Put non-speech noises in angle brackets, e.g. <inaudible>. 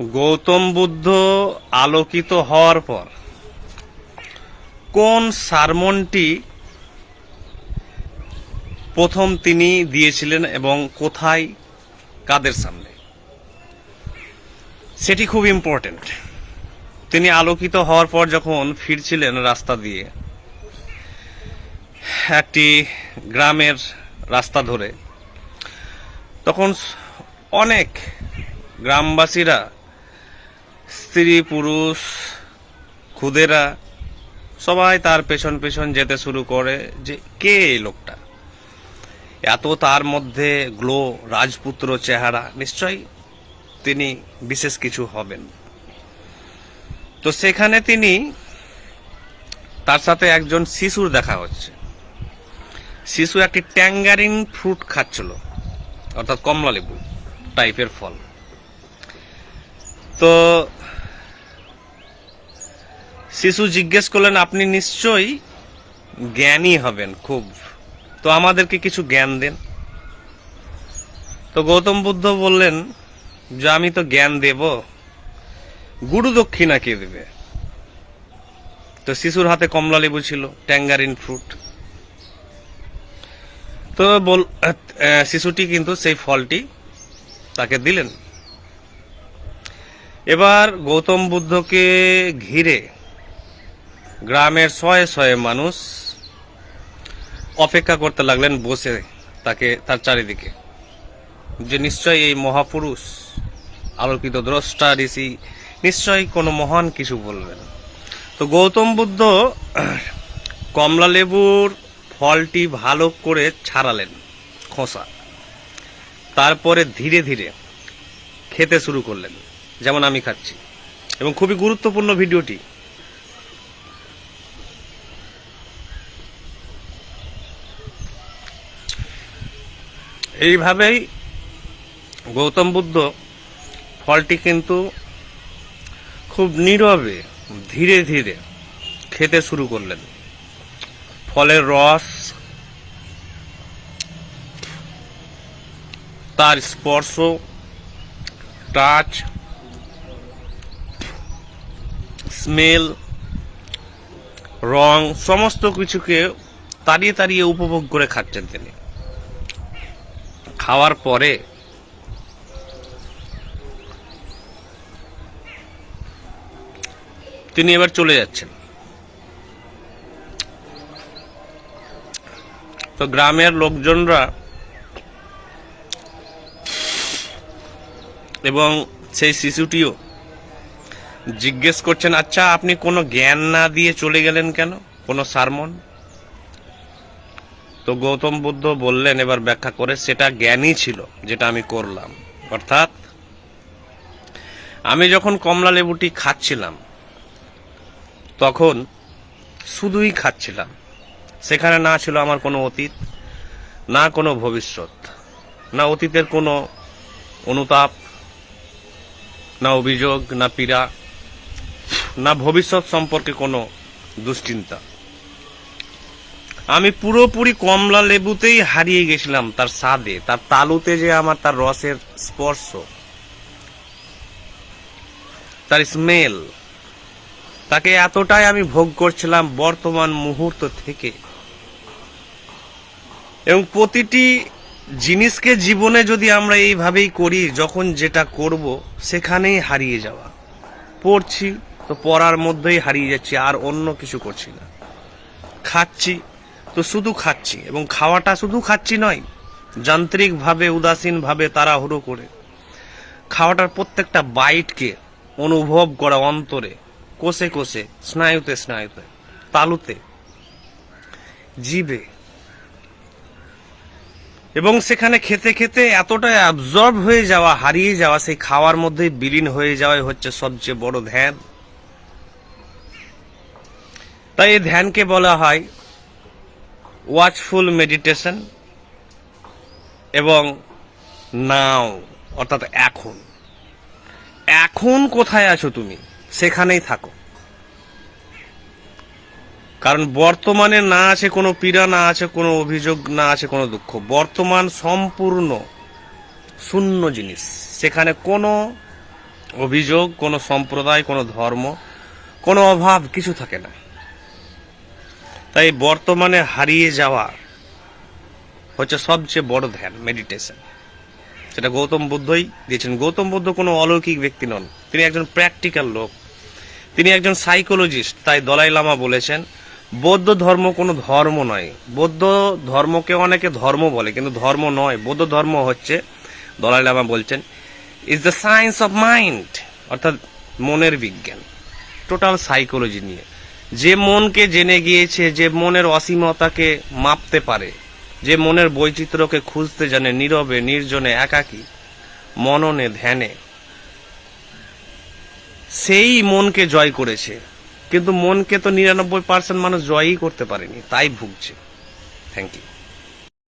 গৌতম বুদ্ধ আলোকিত হওয়ার পর কোন সারমনটি প্রথম তিনি দিয়েছিলেন এবং কোথায় কাদের সামনে? সেটি খুব ইম্পর্টেন্ট তিনি আলোকিত হওয়ার পর যখন ফিরছিলেন রাস্তা দিয়ে, একটি গ্রামের রাস্তা ধরে, তখন অনেক গ্রামবাসীরা স্ত্রী, পুরুষ, খুদেরা, সবাই তার পেছন পেছন যেতে শুরু করে যে কে এই লোকটা? এত তার মধ্যে গ্লো, রাজপুত্র চেহারা, নিশ্চয়ই তিনি বিশেষ কিছু হবেন। তো সেখানে তিনি তার সাথে একজন শিশুর দেখা হচ্ছে। শিশু একটি ট্যাঙ্গারিন ফ্রুট খাচ্ছিল, অর্থাৎ কমলা লেবু টাইপের ফল। তো শিশু জিজ্ঞেস করলেন, আপনি নিশ্চয়ই জ্ঞানী হবেন খুব। তো আমাদেরকে কিছু জ্ঞান দেন। তো গৌতম বুদ্ধ বললেন, যে আমি তো জ্ঞান দেব, গুরু দক্ষিণা কে দেবে? তো শিশুর হাতে কমলা লেবু ছিল, ট্যাঙ্গারিন ফ্রুট। তো বল শিশুটি কিন্তু সেই ফলটি তাকে দিলেন। এবার গৌতম বুদ্ধকে ঘিরে গ্রামের শয়ে শয়ে মানুষ অপেক্ষা করতে লাগলেন, বসে তাকে, তার চারিদিকে। যে নিশ্চয়ই এই মহাপুরুষ, আলোকিত দ্রষ্টা ঋষি নিশ্চয়ই কোনো মহান কিছু বলবেন। তো গৌতম বুদ্ধ <clears throat> কমলা লেবুর ফলটি ভালো করে ছাড়ালেন, খোসা। তারপরে ধীরে ধীরে খেতে শুরু করলেন, যেমন আমি খাচ্ছি। এবং খুবই গুরুত্বপূর্ণ ভিডিওটি এইভাবেই গৌতম বুদ্ধ ফলটি কিন্তু খুব নীরবে, ধীরে ধীরে খেতে শুরু করলেন। ফলের রস, তার স্পর্শ, টাচ, স্মেল, রং, সমস্ত কিছুকে তাড়িয়ে তাড়িয়ে উপভোগ করে খাচ্ছেন তিনি। খাওয়ার পরে তিনি এবার চলে যাচ্ছেন। তো গ্রামের লোকজনরা এবং সেই শিশুটিও জিজ্ঞেস করছেন আচ্ছা আপনি কোনো জ্ঞান না দিয়ে চলে গেলেন কেন? কোনো সারমন তো গৌতম বুদ্ধ বললেন, এবার ব্যাখ্যা করে সেটা জ্ঞানই ছিল যেটা আমি করলাম। অর্থাৎ, আমি যখন কমলা লেবুটি খাচ্ছিলাম, তখন শুধুই খাচ্ছিলাম। সেখানে না ছিল আমার কোনো অতীত, না কোনো ভবিষ্যৎ, না অতীতের কোনো অনুতাপ, না অভিযোগ, না পীড়া, না ভবিষ্যৎ সম্পর্কে কোনো দুশ্চিন্তা। আমি পুরোপুরি কমলা লেবুতেই হারিয়ে গেছিলাম তার স্বাদে, তার তালুতে যে আমার তার রসের স্পর্শ, তার স্মেল তাকে এতটাই আমি ভোগ করছিলাম বর্তমান মুহূর্ত থেকে। এবং প্রতিটি জিনিসকে জীবনে যদি আমরা এইভাবেই করি, যখন যেটা করব, সেখানেই হারিয়ে যাওয়া। পড়ছি, তো পড়ার মধ্যেই হারিয়ে যাচ্ছি, আর অন্য কিছু করছি না। খাচ্ছি তো শুধু খাচ্ছি এবং খাওয়াটা শুধু খাচ্ছি নয়, যান্ত্রিকভাবে, উদাসীনভাবে তাড়াহুড়ো করে। খাওয়াটার প্রত্যেকটা বাইটকে অনুভব করা অন্তরে, কোষে কোষে, স্নায়ুতে স্নায়ুতে, তালুতে, জিবে। এবং সেখানে খেতে খেতে এতটাই অ্যাবজর্ব হয়ে যাওয়া, হারিয়ে যাওয়া, সেই খাওয়ার মধ্যে বিলীন হয়ে যাওয়াই হচ্ছে সবচেয়ে বড় ধ্যান। তাই এই ধ্যানকে বলা হয় ওয়াচফুল মেডিটেশন এবং নাও অর্থাৎ এখন। এখন কোথায় আছো তুমি? সেখানেই থাকো। কারণ বর্তমানে না আছে কোনো পীড়া, না আছে কোনো অভিযোগ, না আছে কোনো দুঃখ। বর্তমান সম্পূর্ণ শূন্য জিনিস। সেখানে কোনো অভিযোগ, কোনো সম্প্রদায়, কোনো ধর্ম, কোনো অভাব কিছু থাকে না। তাই বর্তমানে হারিয়ে যাওয়া হচ্ছে সবচেয়ে বড় ধ্যান মেডিটেশন সেটা গৌতম বুদ্ধই দিয়েছেন। গৌতম বুদ্ধ কোনো অলৌকিক ব্যক্তি নন। তিনি একজন প্র্যাকটিক্যাল লোক। তিনি একজন সাইকোলজিস্ট তাই দলাই লামা বলেছেন, বৌদ্ধ ধর্ম কোনো ধর্ম নয়। বৌদ্ধ ধর্মকে অনেকে ধর্ম বলে, কিন্তু ধর্ম নয়। বৌদ্ধ ধর্ম হচ্ছে, দলাই লামা বলছেন is the science of mind অর্থাৎ মনের বিজ্ঞান। টোটাল সাইকোলজি নিয়ে। যে মনকে জেনে গিয়েছে, যে মনের অসীমতাকে মাপতে পারে, যে মনের বৈচিত্র্যকে খুঁজতে জানে নীরবে, নির্জনে, একাকী, মননে, ধ্যানে। সেই মনকে জয় করেছে। কিন্তু মনকে তো নিরানব্বই পার্সেন্ট মানুষ জয়ই করতে পারেনি, তাই ভুগছে। Thank you